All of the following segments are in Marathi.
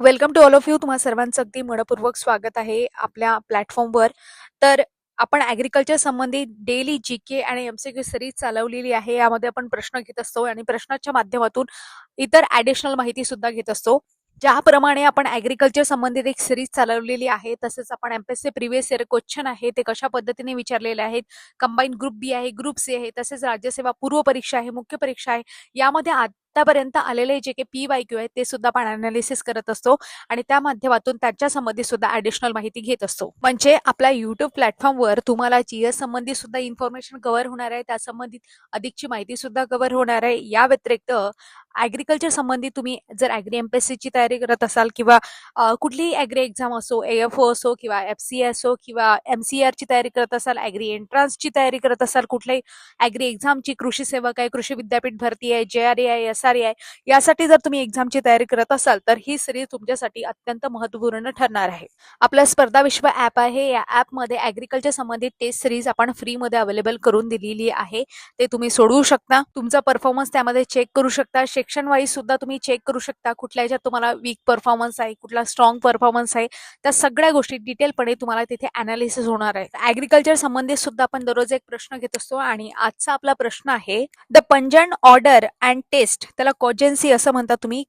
Welcome to all of you तुम्हा सर्वांचं अगदी मनपूर्वक स्वागत आहे आपल्या प्लॅटफॉर्मवर तर आपण ॲग्रिकल्चर संबंधी डेली जी के आणि एम सी सिरीज चालवलेली आहे. यामध्ये आपण प्रश्न घेत असतो आणि प्रश्नाच्या माध्यमातून इतर ॲडिशनल माहिती सुद्धा घेत असतो. ज्याप्रमाणे आपण ॲग्रिकल्चर संबंधित एक सिरीज चालवलेली आहे. तसेच आपण एमपीएससी प्रिव्हियस इयर क्वेश्चन आहे. ते कशा पद्धतीने विचारलेले आहेत. कंबाईन ग्रुप बी आहे ग्रुप सी आहे. तसेच राज्यसेवा पूर्व परीक्षा आहे मुख्य परीक्षा आहे. यामध्ये आतापर्यंत आलेले जे काही पी वाय क्यू आहेत ते सुद्धा आपण अनालिसिस करत असतो आणि त्या माध्यमातून त्यांच्या संबंधित सुद्धा ऍडिशनल माहिती घेत असतो. म्हणजे आपल्या युट्यूब प्लॅटफॉर्मवर तुम्हाला जीएस संबंधित सुद्धा इन्फॉर्मेशन कव्हर होणार आहे त्या संबंधित अधिकची माहिती सुद्धा कव्हर होणार आहे. या व्यतिरिक्त ॲग्रिकल्चर संबंधित तुम्ही जर ॲग्री एमपीएससी ची तयारी करत असाल किंवा कुठलीही ऍग्री एक्झाम असो एफ ओ असो किंवा एफ सी असो किंवा एम सी आरची तयारी करत असाल ॲग्री एंट्रान्सची तयारी करत असाल कुठल्याही ॲग्री एक्झामची कृषी सेवक आहे कृषी विद्यापीठ भरती आहे जे आर ए आय असाल आर आहे. यासाठी जर तुम्ही एक्झामची तयारी करत असाल तर ही सिरीज तुमच्यासाठी अत्यंत महत्त्वपूर्ण ठरणार आहे. आपलं स्पर्धा विश्व ऍप आहे. या ऍपमध्ये ॲग्रिकल्चर संबंधित टेस्ट सिरीज आपण फ्रीमध्ये अवेलेबल करून दिलेली आहे. ते तुम्ही सोडवू शकता. तुमचा परफॉर्मन्स त्यामध्ये चेक करू शकता. सेक्शन वाईज सुद्धा तुम्ही चेक करू शकता. कुठल्या याच्यात तुम्हाला वीक परफॉर्मन्स आहे कुठला स्ट्रॉंग परफॉर्मन्स आहे. त्या सगळ्या गोष्टी डिटेलपणे तुम्हाला तिथे अनालिसिस होणार आहे. ॲग्रिकल्चर संबंधित सुद्धा आपण दररोज एक प्रश्न घेत असतो आणि आजचा आपला प्रश्न आहे the pungent odour and taste त्याला कॉजेन्सी असं म्हणता तुम्ही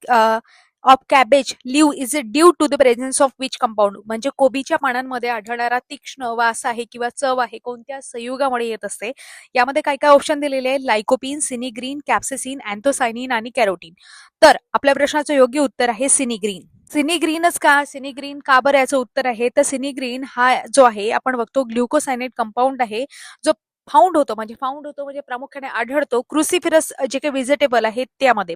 of cabbage leave is it due to the presence of which compound म्हणजे कोबीच्या पानांमध्ये आढळणारा तीक्ष्ण वास आहे किंवा चव आहे कोणत्या संयुगामुळे येत असते? यामध्ये काय काय ऑप्शन दिलेले आहे लायकोपिन सिनिग्रीन कॅप्सेसिन अँथोसायनिन आणि कॅरोटीन तर आपल्या प्रश्नाचं योग्य उत्तर आहे सिनिग्रीन सिनिग्रीनच का? सिनिग्रीन का बरं याचं उत्तर आहे? तर सिनिग्रीन हा जो आहे आपण बघतो ग्लुकोसायनेट कंपाऊंड आहे जो फाउंड होतो म्हणजे फाउंड होतो म्हणजे प्रामुख्याने आढळतो. क्रुसिफेरस जे काही व्हेजिटेबल आहे त्यामध्ये.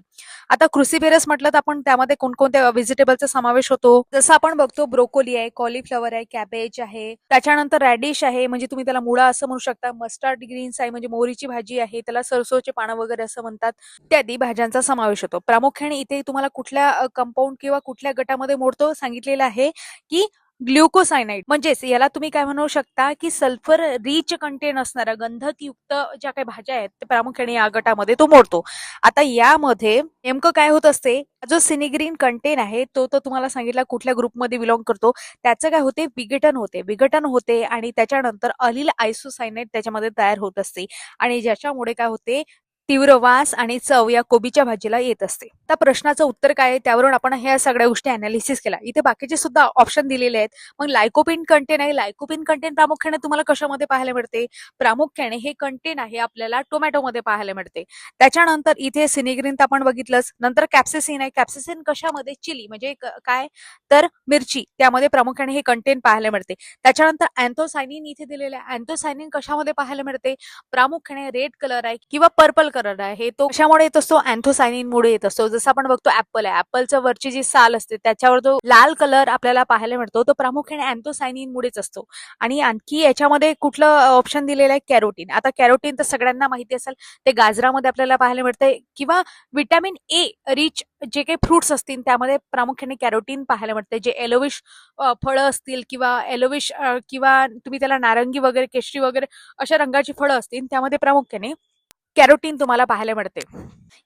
आता क्रुसिफेरस म्हटलं तर आपण त्यामध्ये कोणकोणत्या व्हेजिटेबलचा समावेश होतो? जसं आपण बघतो ब्रोकोली आहे कॉलीफ्लॉवर आहे कॅबेज आहे. त्याच्यानंतर रॅडिश आहे म्हणजे तुम्ही त्याला मुळा असं म्हणू शकता. मस्टर्ड ग्रीन्स आहे म्हणजे मोहरीची भाजी आहे त्याला सरसोचे पानं वगैरे असं म्हणतात. इत्यादी भाज्यांचा समावेश होतो. प्रामुख्याने इथे तुम्हाला कुठल्या कंपाऊंड किंवा कुठल्या गटामध्ये मोडतो? सांगितलेलं आहे की ग्लुकोसायनाइड. म्हणजेच याला तुम्ही काय म्हणू शकता की सल्फर रिच कंटेन असणाऱ्या गंधकयुक्त ज्या काही भाज्या आहेत ते प्रामुख्याने या गटामध्ये तो मोडतो. आता यामध्ये नेमकं काय होत असते जो सिनिग्रीन कंटेन आहे तो तर तुम्हाला सांगितला कुठल्या ग्रुपमध्ये बिलॉंग करतो त्याचं काय होते विघटन होते. विघटन होते आणि त्याच्यानंतर अलिल आयसोसायनाईट त्याच्यामध्ये तयार होत असते. आणि ज्याच्यामुळे काय होते तीव्र वास आणि चव या कोबीच्या भाजीला येत असते. त्या प्रश्नाचं उत्तर काय आहे त्यावरून आपण ह्या सगळ्या गोष्टी अनालिसिस केल्या. इथे बाकीचे सुद्धा ऑप्शन दिलेले आहेत. मग लायकोपिन कंटेन आहे. लायकोपिन कंटेन प्रामुख्याने तुम्हाला कशामध्ये पाहायला मिळते? प्रामुख्याने हे कंटेन आहे आपल्याला टोमॅटोमध्ये पाहायला मिळते. त्याच्यानंतर इथे सिनेग्रीन तर आपण बघितलंच. नंतर कॅप्सेसिन आहे. कॅप्सेसिन कशामध्ये? चिली. म्हणजे काय? तर मिरची. त्यामध्ये प्रामुख्याने हे कंटेन पाहायला मिळते. त्याच्यानंतर अँथोसायनिन इथे दिलेलं आहे. अँथोसायनिन कशामध्ये पाहायला मिळते? प्रामुख्याने रेड कलर आहे किंवा पर्पल कलर आहे. तो कशामुळे येत असतो अँथोसायनिन मुळे येत असतो. जसं आपण बघतो ऍपल आहे. ऍपलच्या वरची जी साल असते त्याच्यावर जो लाल कलर आपल्याला पाहायला मिळतो तो प्रामुख्याने अँथोसायनिन मुळेच असतो. आणि आणखी याच्यामध्ये कुठलं ऑप्शन दिलेलं आहे? कॅरोटीन आता कॅरोटीन तर सगळ्यांना माहिती असेल ते गाजरामध्ये आपल्याला पाहायला मिळते किंवा विटॅमिन ए रिच जे काही फ्रुट्स असतील त्यामध्ये प्रामुख्याने कॅरोटीन पाहायला मिळते जे एलोविश फळं असतील किंवा एलोविश किंवा तुम्ही त्याला नारंगी वगैरे केशरी वगैरे अशा रंगाची फळं असतील त्यामध्ये प्रामुख्याने कॅरोटीन तुम्हाला पाहायला मिळते.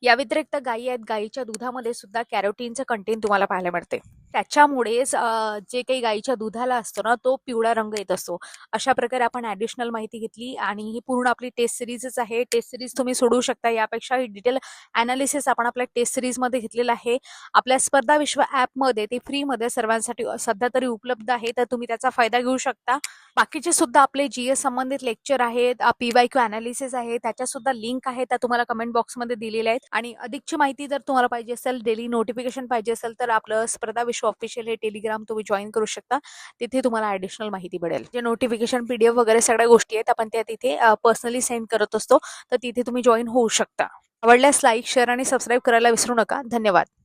या व्यतिरिक्त गायी आहेत. गायीच्या दुधामध्ये सुद्धा कॅरोटीनचं कंटेन तुम्हाला पाहायला मिळते. त्याच्यामुळेच जे काही गायीच्या दुधाला असतो ना तो पिवळा रंग येत असतो. अशा प्रकारे आपण ऍडिशनल माहिती घेतली आणि ही पूर्ण आपली टेस्ट सिरीजच आहे. टेस्ट सिरीज तुम्ही सोडवू शकता. यापेक्षा डिटेल अनालिसिस आपण आपल्या टेस्ट सिरीजमध्ये घेतलेलं आहे. आपल्या स्पर्धा विश्व ॲपमध्ये ते फ्रीमध्ये सर्वांसाठी सध्या तरी उपलब्ध आहे. तर तुम्ही त्याचा फायदा घेऊ शकता. बाकीचे सुद्धा आपले जी एस संबंधित लेक्चर आहेत पी वाय क्यू अनालिसिस आहे. त्याच्या सुद्धा लिंक आहे. त्या तुम्हाला कमेंट बॉक्समध्ये दिलेल्या आहेत. आणि अधिकची माहिती जर तुम्हाला पाहिजे असेल डेली नोटिफिकेशन पाहिजे असेल तर आपलं स्पर्धा विश्व ऑफिशियल हे टेलिग्राम तुम्ही जॉईन करू शकता. तिथे तुम्हाला ऍडिशनल माहिती मिळेल. जे नोटिफिकेशन पीडीएफ वगैरे सगळ्या गोष्टी आहेत आपण त्या तिथे पर्सनली सेंड करत असतो. तर तिथे तुम्ही जॉईन होऊ शकता. आवडल्यास लाईक शेअर आणि सबस्क्राईब करायला विसरू नका. धन्यवाद.